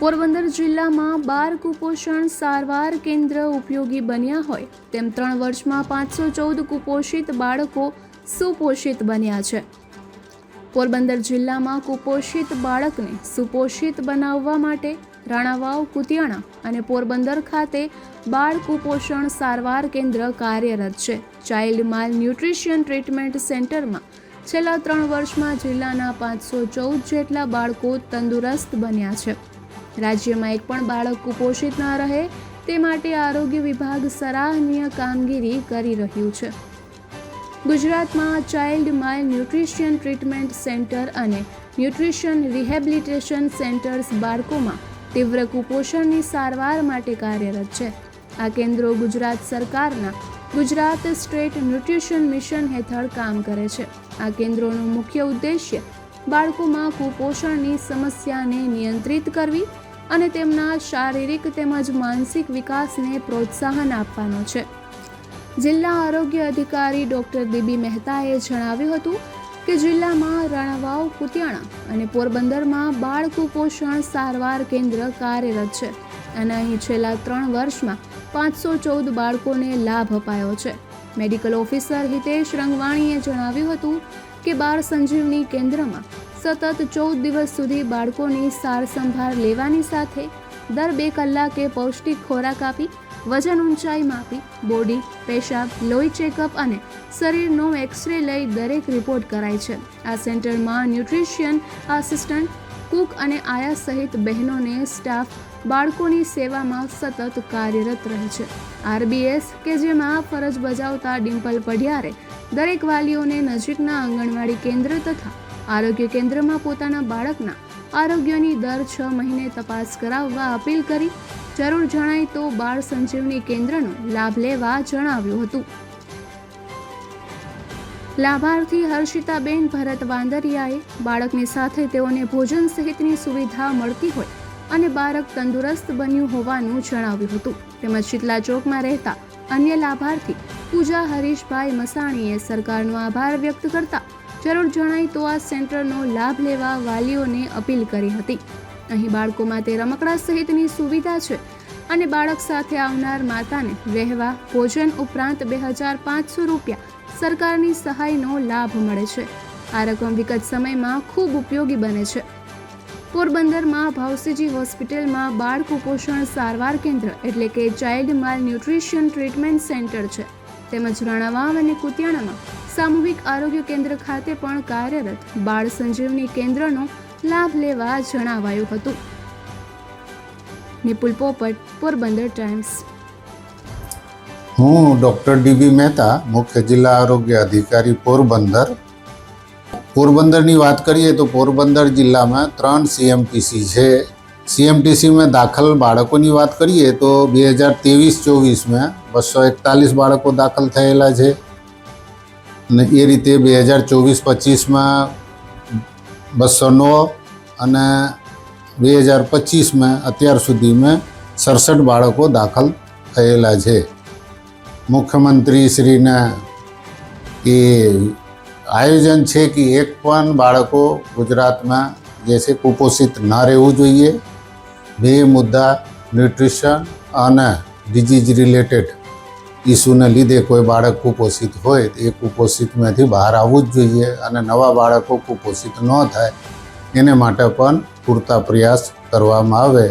પોરબંદર જિલ્લામાં બાર કુપોષણ સારવાર કેન્દ્ર ઉપયોગી બન્યા હોય, તેમ ત્રણ વર્ષમાં પાંચસો ચૌદ કુપોષિત બાળકો સુપોષિત બન્યા છે. પોરબંદર જિલ્લામાં કુપોષિત બાળકને સુપોષિત બનાવવા માટે રાણાવાવ, કુતિયાણા અને પોરબંદર ખાતે બાળ કુપોષણ સારવાર કેન્દ્ર કાર્યરત છે. ચાઇલ્ડ માલ ન્યુટ્રિશિયન ટ્રીટમેન્ટ સેન્ટરમાં છેલ્લા ત્રણ વર્ષમાં જિલ્લાના પાંચસો ચૌદ જેટલા બાળકો તંદુરસ્ત બન્યા છે. રાજ્યમાં એક પણ બાળક કુપોષિત ન રહે, તે માટે આરોગ્ય વિભાગ સરાહનીય કામગીરી કરી રહ્યું છે. ગુજરાતમાં child malnutrition treatment centre અને ન્યુટ્રિશન રિહેબિલિટેશન સેન્ટર્સ બાળકોમાં તીવ્ર કુપોષણની સારવાર માટે કાર્યરત છે. આ કેન્દ્રો ગુજરાત સરકારના ગુજરાત સ્ટેટ ન્યુટ્રિશન મિશન હેઠળ કામ કરે છે. આ કેન્દ્રોનો મુખ્ય ઉદ્દેશ્ય બાળકોમાં કુપોષણની સમસ્યાને નિયંત્રિત કરવી અને તેમના શારીરિક તેમજ માનસિક વિકાસને પ્રોત્સાહન આપવાનો છે. જિલ્લા આરોગ્ય અધિકારી ડોક્ટર દીબી મહેતાએ જણાવ્યું હતું કે જિલ્લામાં રણવાવ, કુતિયાણા અને પોરબંદરમાં બાળ કુપોષણ સારવાર કેન્દ્ર કાર્યરત છે અને અહીં છેલ્લા ત્રણ વર્ષમાં પાંચસો ચૌદ બાળકોને લાભ અપાયો છે. મેડિકલ ઓફિસર હિતેશ રંગવાણીએ જણાવ્યું હતું કે બાળ સંજીવની કેન્દ્રમાં સતત ચૌદ દિવસ સુધી બાળકોની સાર સંભાળ લેવાની સાથે દર બે કલાકે પૌષ્ટિક ખોરાક આપી, વજન ઊંચાઈ માપી, બોડી, પેશાબ, લોહી ચેકઅપ અને શરીરનો એક્સરે લઈ દરેક રિપોર્ટ કરાય છે. આ સેન્ટરમાં ન્યુટ્રિશિયન આસિસ્ટન્ટ, કુક અને આયા સહિત બહેનોને સ્ટાફ બાળકોની સેવામાં સતત કાર્યરત રહે છે. આરબીએસ, કે જેમાં ફરજ બજાવતા ડિમ્પલ પઢિયારે, દરેક વાલીઓને નજીકના આંગણવાડી કેન્દ્ર તથા આરોગ્ય કેન્દ્રમાં પોતાના બાળકના આરોગ્યની દર છ મહિને તપાસ કરાવવા અપીલ કરી. જરૂર જણાય તો બાળ સંજીવની કેન્દ્રનો લાભ લેવા જણાવ્યું હતું. લાભાર્થી હર્ષિતાબેન ભરત વાંદરિયાએ બાળકની સાથે તેઓને ભોજન સહિતની સુવિધા મળતી હોય અને બાળક તંદુરસ્ત બન્યું હોવાનું જણાવ્યું હતું. તેમજ શીતલા ચોકમાં રહેતા અન્ય લાભાર્થી પૂજા હરીશભાઈ મસાણીએ સરકારનો આભાર વ્યક્ત કરતા જરૂર જણાય તો આ સેન્ટરનો લાભ લેવા વાલીઓને અપીલ કરી હતી. અહીં બાળકો માટે રમકડા સહિતની સુવિધા છે અને બાળક સાથે આવનાર માતાને રહેવા, ભોજન ઉપરાંત બે હજાર પાંચસો રૂપિયા સરકારની સહાયનો લાભ મળે છે. આ રકમ વિગત સમયમાં ખૂબ ઉપયોગી બને છે. પોરબંદરમાં ભાવસીજી હોસ્પિટલમાં બાળ કુપોષણ સારવાર કેન્દ્ર એટલે કે ચાઇલ્ડ માલ ન્યુટ્રિશન ટ્રીટમેન્ટ સેન્ટર છે. તેમજ રાણાવાવ અને કુતિયાણામાં સામૂહિક આરોગ્ય કેન્દ્ર ખાતે પણ કાર્યરત બાળ સંજીવની કેન્દ્રનો લાભ લેવા જણાવાયું હતું. નિપુલ પોપટ, પોરબંદર ટાઈમ્સ. હું ડૉક્ટર ડીબી મહેતા, મુખ્ય જિલ્લા આરોગ્ય અધિકારી પોરબંદર. પોરબંદરની વાત કરીએ તો પોરબંદર જિલ્લામાં ત્રણ સીએમટીસી છે. સીએમટીસીમાં દાખલ બાળકોની વાત કરીએ તો બે હજાર ત્રેવીસ ચોવીસમાં બસો એકતાલીસ બાળકો દાખલ થયેલા છે. અને એ રીતે બે હજાર ચોવીસ પચીસમાં બસો નવ અને બે હજાર પચીસમાં અત્યાર સુધીમાં સડસઠ બાળકો દાખલ થયેલા છે. મુખ્યમંત્રી શ્રીના એ આયોજન છે કે એક પણ બાળકો ગુજરાતમાં જે છે કુપોષિત ન રહેવું જોઈએ. બે મુદ્દા ન્યુટ્રિશન અને ડિઝીઝ રિલેટેડ ઇસ્યુને લીધે કોઈ બાળક કુપોષિત હોય તો એ કુપોષિતમાંથી બહાર આવવું જ જોઈએ અને નવા બાળકો કુપોષિત ન થાય એને માટે પણ પૂરતા પ્રયાસ કરવામાં આવે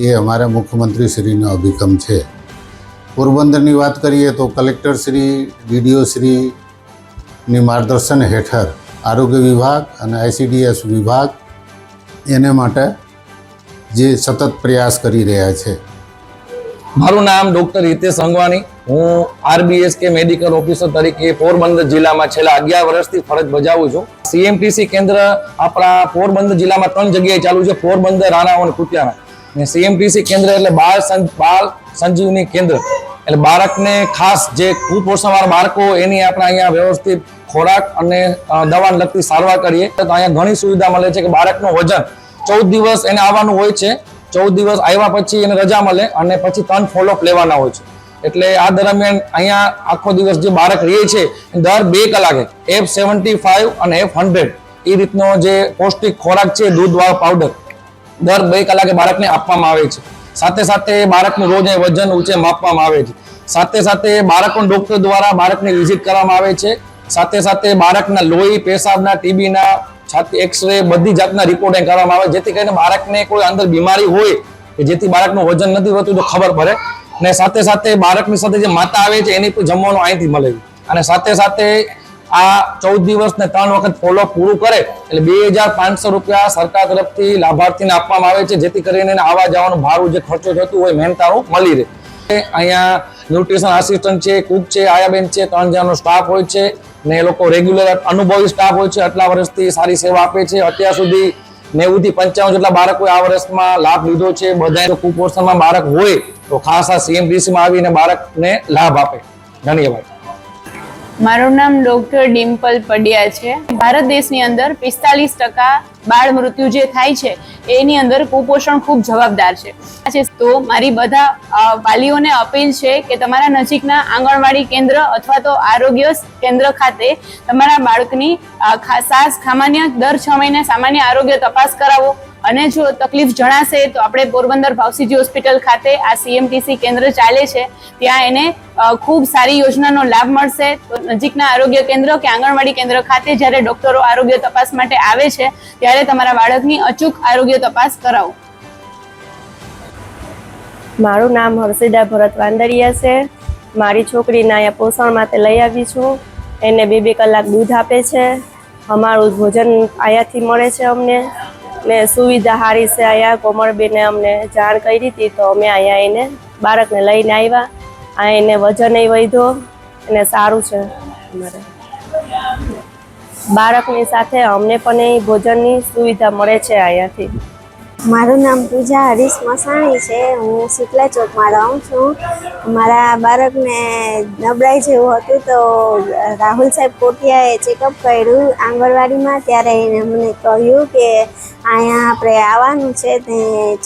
એ અમારા મુખ્યમંત્રી શ્રીનો અભિગમ છે. પોરબંદરની વાત કરીએ તો કલેક્ટર શ્રી, ડીડીઓ શ્રીની માર્ગદર્શન હેઠળ આરોગ્ય વિભાગ અને આઈસીડીએસ વિભાગ એને માટે જે સતત પ્રયાસ કરી રહ્યા છે. મારું નામ ડોક્ટર હિતેશ અંગવાણી હું આરબીએસ કે મેડિકલ ઓફિસર તરીકે પોરબંદર જિલ્લામાં છેલ્લા અગિયાર વર્ષથી ફરજ બજાવું છું. સીએમટીસી કેન્દ્ર આપણા પોરબંદર જિલ્લામાં ત્રણ જગ્યાએ ચાલુ છે, પોરબંદર રાણાઓ અને કુતિયાણા. અને સીએમટીસી કેન્દ્ર એટલે બાળ બાળ સંજીવની કેન્દ્ર. એટલે બાળકને ખાસ જે કુપોષણવાળા બાળકો એની આપણે અહીંયા વ્યવસ્થિત ખોરાક અને દવાને લગતી સારવાર કરીએ. તો અહીંયા ઘણી સુવિધા મળે છે કે બાળકનું વજન ચૌદ દિવસ એને આવવાનું હોય છે. ચૌદ દિવસ આવ્યા પછી એને રજા મળે અને પછી ત્રણ ફોલોઅપ લેવાના હોય છે. એટલે આ દરમિયાન અહીંયા આખો દિવસ જે બાળક રહે છે, દર બે કલાકે એફ સેવન્ટી ફાઈવ અને એફ હંડ્રેડ એ રીતનો જે પૌષ્ટિક ખોરાક છે દૂધવાળો પાવડર દર બે કલાકે બાળકને આપવામાં આવે છે. સાથે સાથે બાળકનું રોજ વજન ઊંચે માપવામાં આવે છે. સાથે સાથે બાળકોના ડોક્ટર દ્વારા બાળકને વિઝિટ કરવામાં આવે છે. સાથે સાથે બાળકના લોહી, પેશાબના ટીબીના છાતી એક્સરે બધી જાતના રિપોર્ટ અહીં કરવામાં આવે. જેથી કરીને બાળકને કોઈ અંદર બીમારી હોય કે જેથી બાળકનું વજન નથી વધતું તો ખબર પડે. અને સાથે સાથે બાળકની સાથે જે માતા આવે છે, એની પણ જમવાનું અહીંથી મળે. અને સાથે સાથે આ ચૌદ દિવસ ને ત્રણ વખત ફોલો પૂરું કરે એટલે બે હજાર પાંચસો રૂપિયા સરકાર તરફથી લાભાર્થીને આપવામાં આવે છે, જેથી કરીને આવા જવાનું ભાડું જે ખર્ચો થતું હોય મહેનતાણું મળી રહે. અહીંયા ન્યુટ્રિશન આસિસ્ટન્ટ છે કુક છે, આયાબેન છે, ત્રણ જણાનો સ્ટાફ હોય છે ને એ લોકો રેગ્યુલર અનુભવી સ્ટાફ હોય છે. આટલા વર્ષથી સારી સેવા આપે છે. અત્યાર સુધી નેવું થી પંચાવન જેટલા બાળકોએ આ વર્ષમાં લાભ લીધો છે. બધા કુપોષણમાં બાળક હોય તો ખાસ આ સીએમડીસીમાં આવીને બાળકને લાભ આપે. ધન્યવાદ. મારું નામ ડોક્ટર ડિમ્પલ પડિયા છે. ભારત દેશની અંદર પિસ્તાલીસ ટકા બાળ મૃત્યુ જે થાય છે, એની અંદર કુપોષણ ખૂબ જવાબદાર છે. તો મારી બધા વાલીઓને અપીલ છે કે તમારા નજીકના આંગણવાડી કેન્દ્ર અથવા તો આરોગ્ય કેન્દ્ર ખાતે તમારા બાળકની સાસ સામાન્ય દર છ મહિને સામાન્ય આરોગ્ય તપાસ કરાવો. અને જો તકલીફ જણાશે તો આપણે પોરબંદર ભાવસીજી હોસ્પિટલ ખાતે આ સીએમટીસી કેન્દ્ર ચાલે છે. ત્યાં એને ખૂબ સારી યોજનાનો લાભ મળશે. નજીકના આરોગ્ય કેન્દ્ર કે આંગણવાડી કેન્દ્ર ખાતે જ્યારે ડોક્ટરો આરોગ્ય તપાસ માટે આવે છે, ત્યારે તમારા બાળકની અચૂક આરોગ્ય તપાસ કરાવો. મારું નામ હર્ષિદા ભરત વાંદરિયા છે. મારી છોકરીને અહીંયા પોષણ માટે લઈ આવી છું. એને બે બે કલાક દૂધ આપે છે. અમારું ભોજન આયાથી મળે છે અમને. ને સુવિધા સારી છે અહીંયા. કોમળબેને અમને જાણ કરી હતી તો અમે અહીંયા એને બાળકને લઈને આવ્યા. આ એને વજન વધ્યો અને સારું છે અમારે. બાળકની સાથે અમને પણ એ ભોજનની સુવિધા મળે છે અહીંયાથી. મારું નામ પૂજા હરીશ મસાણી છે. હું શીતલા ચોકમાં રહું છું. મારા બાળકને નબળાઈ જેવું હતું તો રાહુલ સાહેબ કોટિયાએ ચેકઅપ કર્યું આંગણવાડીમાં. ત્યારે એને મને કહ્યું કે અહીંયા આપણે આવવાનું છે તે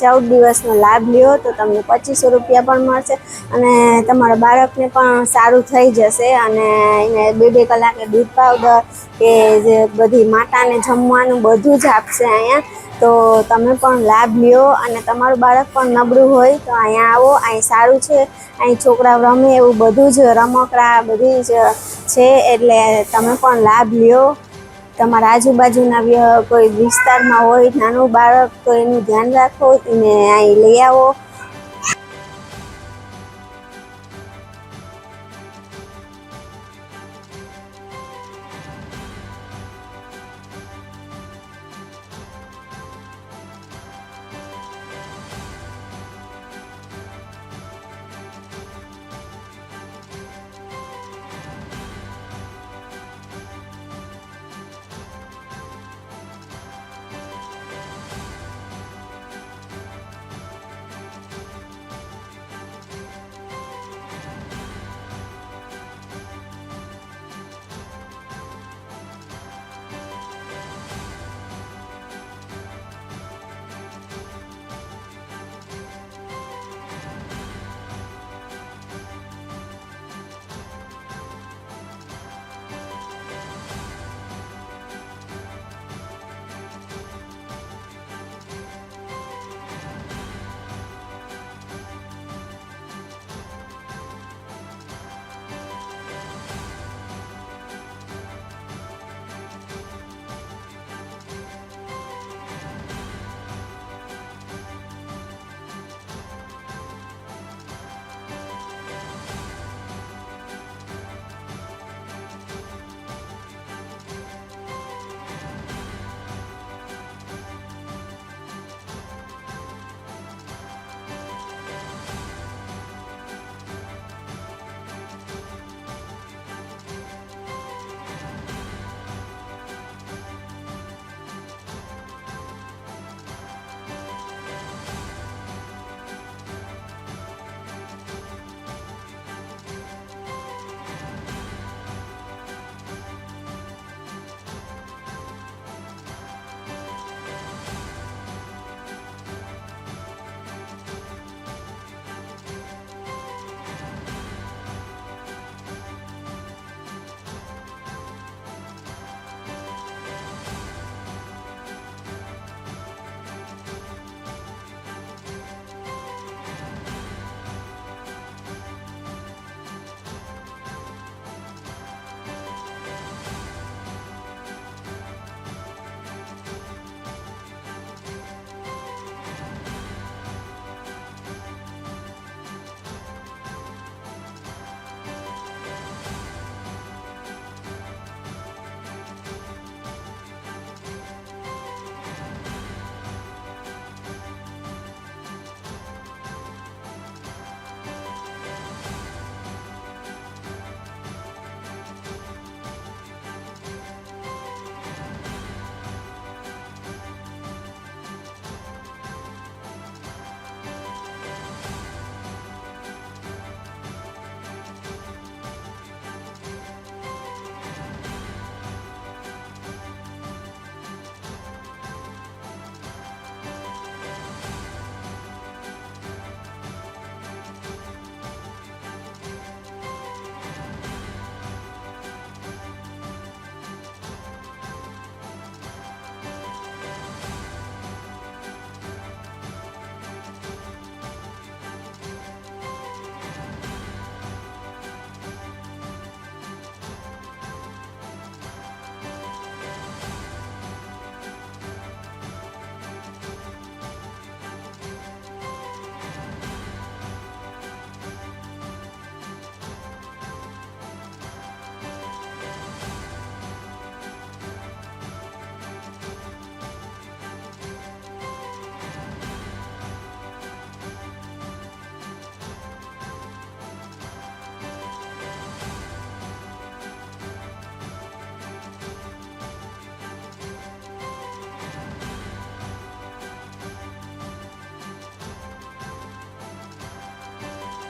ચૌદ દિવસનો લાભ લ્યો તો તમને પચીસો રૂપિયા પણ મળશે અને તમારા બાળકને પણ સારું થઈ જશે અને એને બે બે કલાકે દૂધ પાવડર કે જે બધી માતાને જમવાનું બધું જ આપશે અહીંયા. તો તમે પણ લાભ લ્યો અને તમારું બાળક પણ નબળું હોય તો અહીંયા આવો, અહીં સારું છે, અહીં છોકરાઓ રમે એવું બધું જ રમકડા બધી જ છે એટલે તમે પણ લાભ લ્યો. તમારા આજુબાજુના કોઈ વિસ્તારમાં હોય નાનું બાળક, તો એનું ધ્યાન રાખો, એને અહીં લઈ આવો.